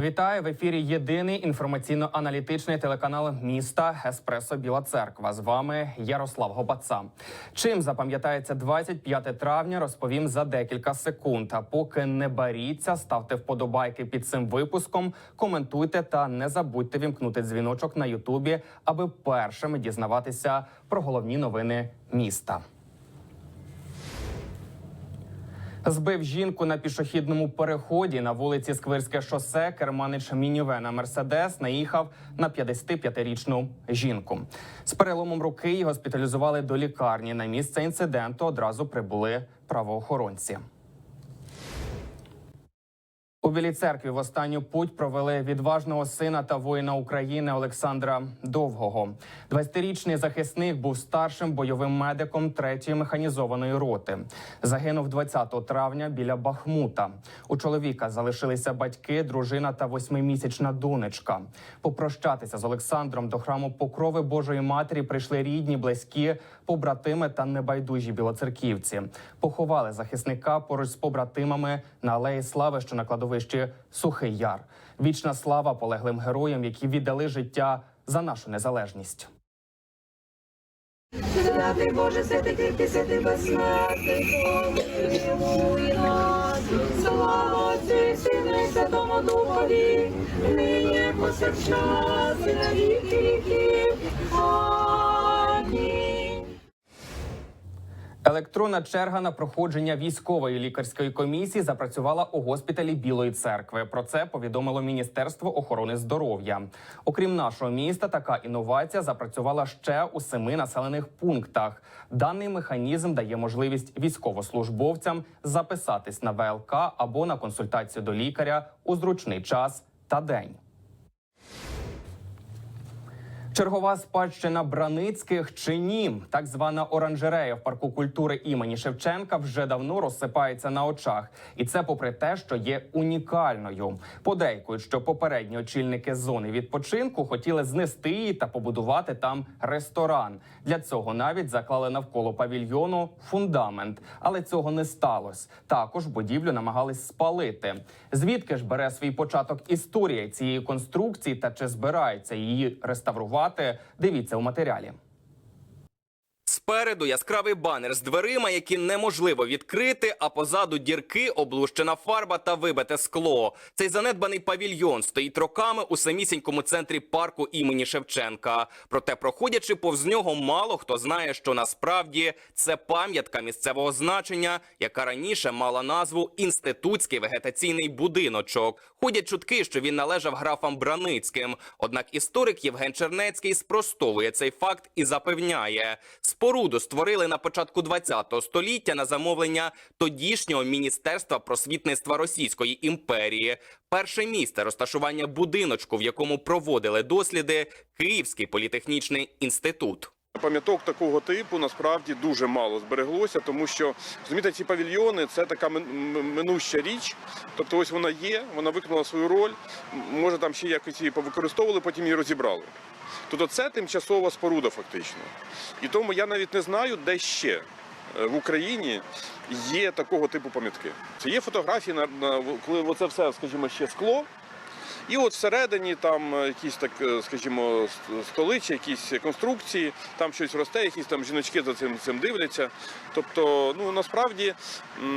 Вітаю в ефірі. Єдиний інформаційно-аналітичний телеканал міста Еспресо Біла Церква. З вами Ярослав Гопаца. Чим запам'ятається 25 травня, розповім за декілька секунд. А поки не баріться, ставте вподобайки під цим випуском, коментуйте та не забудьте вімкнути дзвіночок на Ютубі, аби першими дізнаватися про головні новини міста. Збив жінку на пішохідному переході на вулиці Сквирське шосе. Керманич мінівена Мерседес наїхав на 55-річну жінку. З переломом руки її госпіталізували до лікарні. На місце інциденту одразу прибули правоохоронці. У Білій церкві в останню путь провели відважного сина та воїна України Олександра Довгого. 20-річний захисник був старшим бойовим медиком 3-ї механізованої роти. Загинув 20 травня біля Бахмута. У чоловіка залишилися батьки, дружина та восьмимісячна донечка. Попрощатися з Олександром до храму Покрови Божої Матері прийшли рідні, близькі, побратими та небайдужі білоцерківці. Поховали захисника поруч з побратимами на алеї Слави, що на кладовищі Сухий Яр. Вічна слава полеглим героям, які віддали життя за нашу незалежність. Святий Боже, святий кріпкий, святий безсмертний, помилуй нас. Слава Отцю Сину і Святому Духові, нині повсякчас і на віки віків. Амінь. Електронна черга на проходження військової лікарської комісії запрацювала у госпіталі Білої церкви. Про це повідомило Міністерство охорони здоров'я. Окрім нашого міста, така інновація запрацювала ще у семи населених пунктах. Даний механізм дає можливість військовослужбовцям записатись на ВЛК або на консультацію до лікаря у зручний час та день. Чергова спадщина Браницьких чи ні? Так звана оранжерея в парку культури імені Шевченка вже давно розсипається на очах, і це попри те, що є унікальною. Подейкують, що попередні очільники зони відпочинку хотіли знести її та побудувати там ресторан. Для цього навіть заклали навколо павільйону фундамент, але цього не сталося. Також будівлю намагались спалити. Звідки ж бере свій початок історія цієї конструкції та чи збирається її реставрувати? Дивіться у матеріалі. Спереду яскравий банер з дверима, які неможливо відкрити, а позаду дірки, облущена фарба та вибите скло. Цей занедбаний павільйон стоїть роками у самісінькому центрі парку імені Шевченка. Проте, проходячи повз нього, мало хто знає, що насправді це пам'ятка місцевого значення, яка раніше мала назву Інститутський вегетаційний будиночок. Ходять чутки, що він належав графам Браницьким. Однак історик Євген Чернецький спростовує цей факт і запевняє, споруду створили на початку ХХ століття на замовлення тодішнього міністерства просвітництва Російської імперії. Перше місце розташування будиночку, в якому проводили досліди, Київський політехнічний інститут. Пам'яток такого типу насправді дуже мало збереглося, тому що розумієте, ці павільйони це така минуща річ. Тобто, ось вона є, вона виконала свою роль. Може, там ще якось її повикористовували, потім її розібрали. Тобто, це тимчасова споруда, фактично. І тому я навіть не знаю, де ще е, в Україні є такого типу пам'ятки. Це є фотографії коли оце все, скажімо, ще скло. І от всередині там е, якісь так, е, скажімо, столиці, якісь конструкції, там щось росте, якісь там жіночки за цим цим дивляться. Тобто, ну насправді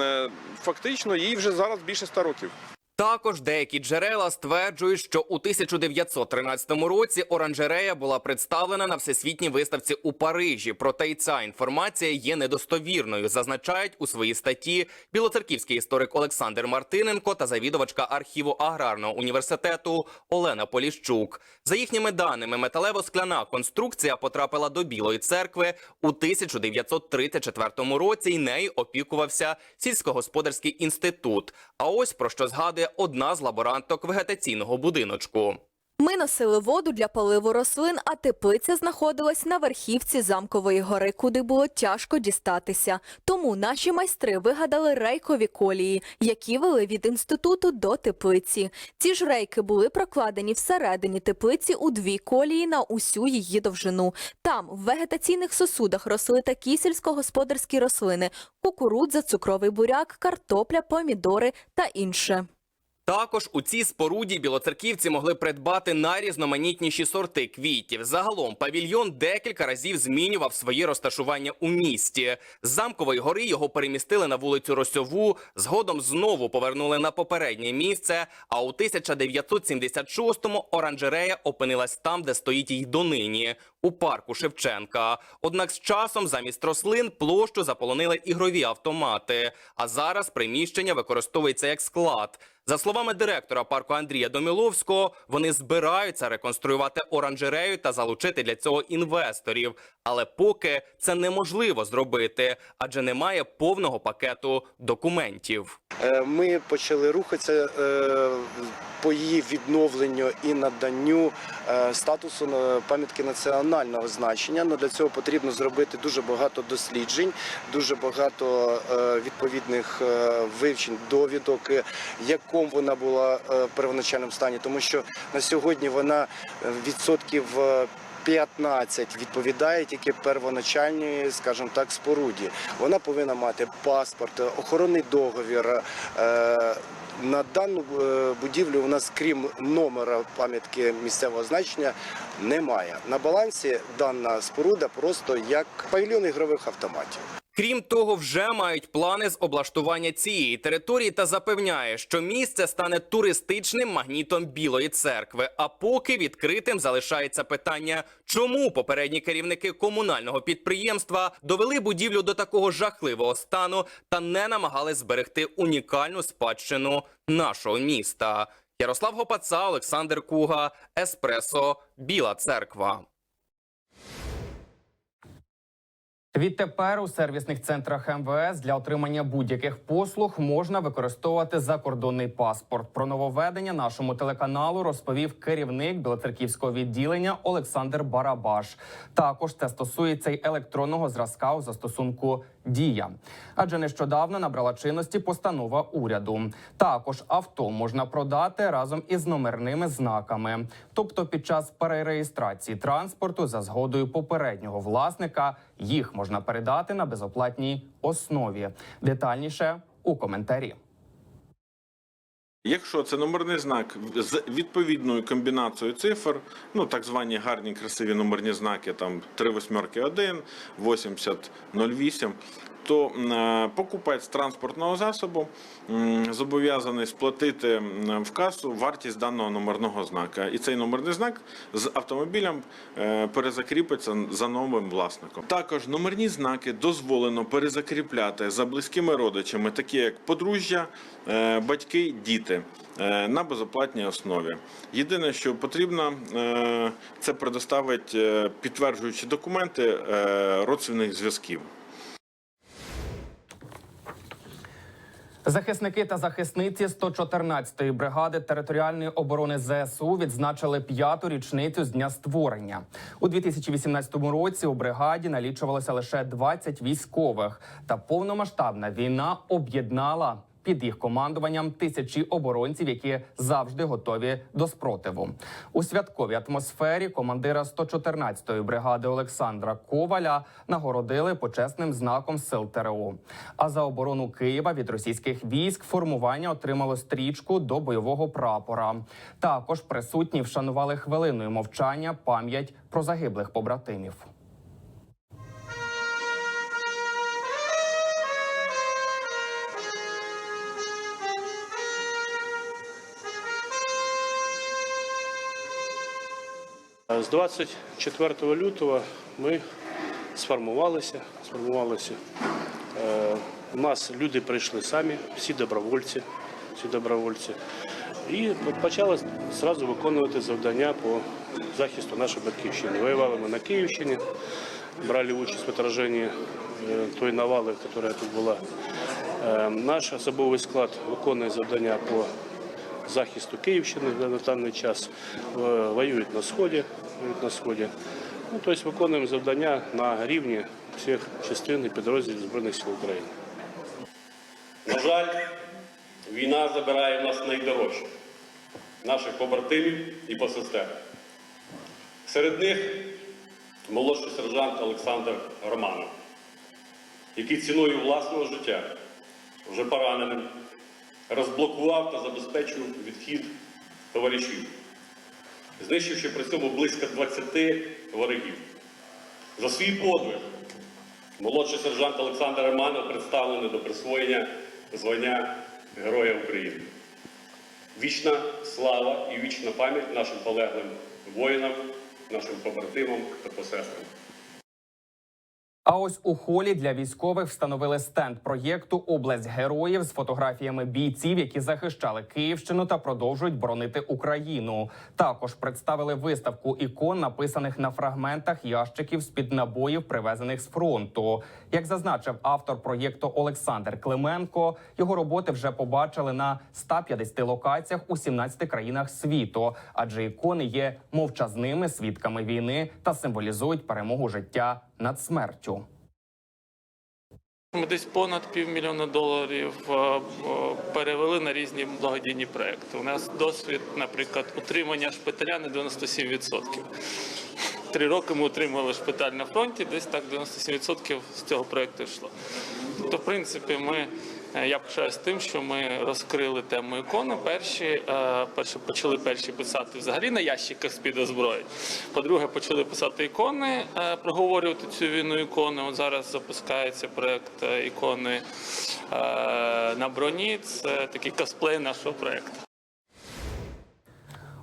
е, фактично їй вже зараз більше ста років. Також деякі джерела стверджують, що у 1913 році оранжерея була представлена на всесвітній виставці у Парижі. Проте й ця інформація є недостовірною, зазначають у своїй статті білоцерківський історик Олександр Мартиненко та завідувачка архіву аграрного університету Олена Поліщук. За їхніми даними, металево-скляна конструкція потрапила до Білої церкви у 1934 році. і нею опікувався сільськогосподарський інститут. А ось про що згадує одна з лаборанток вегетаційного будиночку. Ми носили воду для поливу рослин, а теплиця знаходилась на верхівці замкової гори, куди було тяжко дістатися. Тому наші майстри вигадали рейкові колії, які вели від інституту до теплиці. Ці ж рейки були прокладені всередині теплиці у дві колії на усю її довжину. Там в вегетаційних сосудах росли такі сільськогосподарські рослини: кукурудза, цукровий буряк, картопля, помідори та інше. Також у цій споруді білоцерківці могли придбати найрізноманітніші сорти квітів. Загалом павільйон декілька разів змінював своє розташування у місті. З замкової гори його перемістили на вулицю Росьову, згодом знову повернули на попереднє місце. А у 1976-му оранжерея опинилась там, де стоїть й донині, у парку Шевченка. Однак з часом замість рослин площу заполонили ігрові автомати. А зараз приміщення використовується як склад. За словами директора парку Андрія Доміловського, вони збираються реконструювати оранжерею та залучити для цього інвесторів. Але поки це неможливо зробити, адже немає повного пакету документів. Е, Ми почали рухатися е, по її відновленню і наданню е, статусу пам'ятки національного значення. Но для цього потрібно зробити дуже багато досліджень, дуже багато відповідних вивчень, довідок, в якому вона була е, в первоначальному стані, тому що на сьогодні вона е, відсотків. е, 15 відповідає тільки первоначальній, скажімо так, споруді. Вона повинна мати паспорт, охоронний договір. Е, На дану е, будівлю у нас, крім номера пам'ятки місцевого значення, немає. На балансі дана споруда просто як павільйон ігрових автоматів. Крім того, вже мають плани з облаштування цієї території та запевняє, що місце стане туристичним магнітом Білої церкви. А поки відкритим залишається питання, чому попередні керівники комунального підприємства довели будівлю до такого жахливого стану та не намагались зберегти унікальну спадщину нашого міста. Ярослав Гопаца, Олександр Куга, Еспресо, Біла Церква. Відтепер у сервісних центрах МВС для отримання будь-яких послуг можна використовувати закордонний паспорт. Про нововведення нашому телеканалу розповів керівник білоцерківського відділення Олександр Барабаш. Також це стосується й електронного зразка у застосунку Дія, адже нещодавно набрала чинності постанова уряду. Також авто можна продати разом із номерними знаками, тобто під час перереєстрації транспорту за згодою попереднього власника їх можна передати на безоплатній основі. Детальніше у коментарі. Якщо це номерний знак з відповідною комбінацією цифр, ну так звані гарні красиві номерні знаки, там 3 восьмерки 1, 80 08, то е, покупець транспортного засобу зобов'язаний сплатити в касу вартість даного номерного знака. І цей номерний знак з автомобілем е, перезакріпиться за новим власником. Також номерні знаки дозволено перезакріпляти за близькими родичами, такі як подружжя, е, батьки, діти. Е, На безоплатній основі. Єдине, що потрібно, е, це предоставити підтверджуючі документи е, родственних зв'язків. Захисники та захисниці 114-ї бригади територіальної оборони ЗСУ відзначили п'яту річницю з дня створення. У 2018 році у бригаді налічувалося лише 20 військових, та повномасштабна війна об'єднала. Під їх командуванням тисячі оборонців, які завжди готові до спротиву. У святковій атмосфері командира 114-ї бригади Олександра Коваля нагородили почесним знаком сил ТРО. А за оборону Києва від російських військ формування отримало стрічку до бойового прапора. Також присутні вшанували хвилиною мовчання пам'ять про загиблих побратимів. З 24 лютого ми сформувалися. сформувалися. Е, У нас люди прийшли самі, всі добровольці, всі добровольці. І почали одразу виконувати завдання по захисту нашої батьківщини. Воювали ми на Київщині, брали участь в отраженні е, тої навали, яка тут була. Е, Наш особовий склад виконує завдання по захисту Київщини на даний час. Е, Воюють на сході. Воюють на сході. Ну, тобто виконуємо завдання на рівні всіх частин і підрозділів Збройних сил України. На жаль, війна забирає в нас найдорожче наших побратимів і посестер. Серед них молодший сержант Олександр Романов, який ціною власного життя, вже пораненим, розблокував та забезпечив відхід товаришів, знищивши при цьому близько 20 ворогів. За свій подвиг молодший сержант Олександр Романов представлений до присвоєння звання Героя України. Вічна слава і вічна пам'ять нашим полеглим воїнам, нашим побратимам та посестрам. А ось у холі для військових встановили стенд проєкту Область героїв з фотографіями бійців, які захищали Київщину та продовжують боронити Україну. Також представили виставку ікон, написаних на фрагментах ящиків з під набоїв, привезених з фронту. Як зазначив автор проєкту Олександр Клименко, його роботи вже побачили на 150 локаціях у 17 країнах світу, адже ікони є мовчазними свідками війни та символізують перемогу життя над смертю. Ми десь понад півмільйона доларів е, е, перевели на різні благодійні проекти. У нас досвід, наприклад, утримання шпиталя на 97%. Три роки ми утримували шпиталь на фронті, десь так 97% з цього проекту йшло. Тобто, в принципі, ми я пишаюсь тим, що ми розкрили тему ікони. Перші, е, перші почали перші писати взагалі на ящиках з під озброї. По-друге, почали писати ікони, е, проговорювати цю війну ікони. От зараз запускається проект е, ікони е, на броні. Це такий косплей нашого проекту.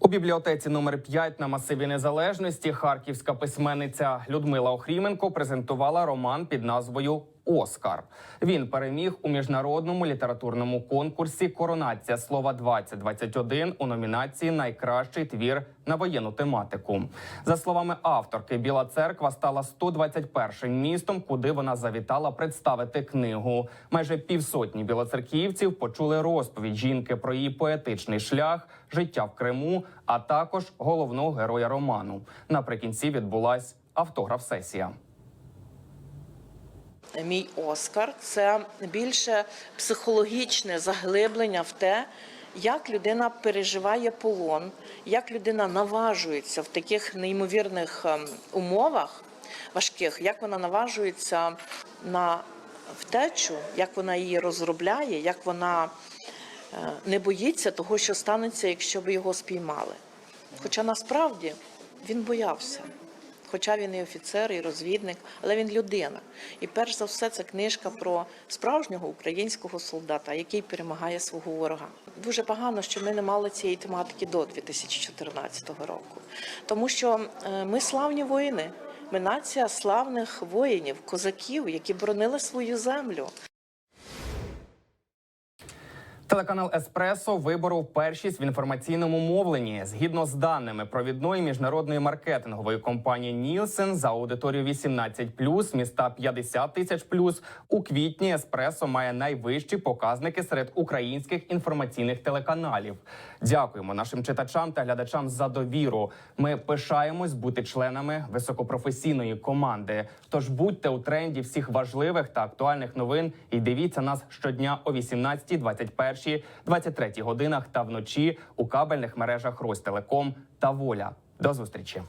У бібліотеці номер 5 на масиві незалежності харківська письменниця Людмила Охріменко презентувала роман під назвою Оскар. Він переміг у міжнародному літературному конкурсі Коронація слова 2021 у номінації Найкращий твір на воєнну тематику. За словами авторки, Біла Церква стала 121 містом, куди вона завітала представити книгу. Майже півсотні білоцерківців почули розповідь жінки про її поетичний шлях, життя в Криму, а також головного героя роману. Наприкінці відбулась автограф-сесія. Мій Оскар це більше психологічне заглиблення в те, як людина переживає полон, як людина наважується в таких неймовірних ем, умовах важких, як вона наважується на втечу, як вона її розробляє, як вона е, не боїться того, що станеться, якщо б його спіймали. Хоча насправді він боявся. Хоча він і офіцер, і розвідник, але він людина. І перш за все, це книжка про справжнього українського солдата, який перемагає свого ворога. Дуже погано, що ми не мали цієї тематики до 2014 року, тому що е, ми славні воїни. Ми нація славних воїнів, козаків, які боронили свою землю. Телеканал Еспресо виборов першість в інформаційному мовленні згідно з даними провідної міжнародної маркетингової компанії Нілсен за аудиторію 18+, міста 50 тисяч плюс. У квітні Еспресо має найвищі показники серед українських інформаційних телеканалів. Дякуємо нашим читачам та глядачам за довіру. Ми пишаємось бути членами високопрофесійної команди. Тож будьте у тренді всіх важливих та актуальних новин і дивіться нас щодня о 18, 21, 23 годинах та вночі у кабельних мережах Ростелеком та Воля. До зустрічі.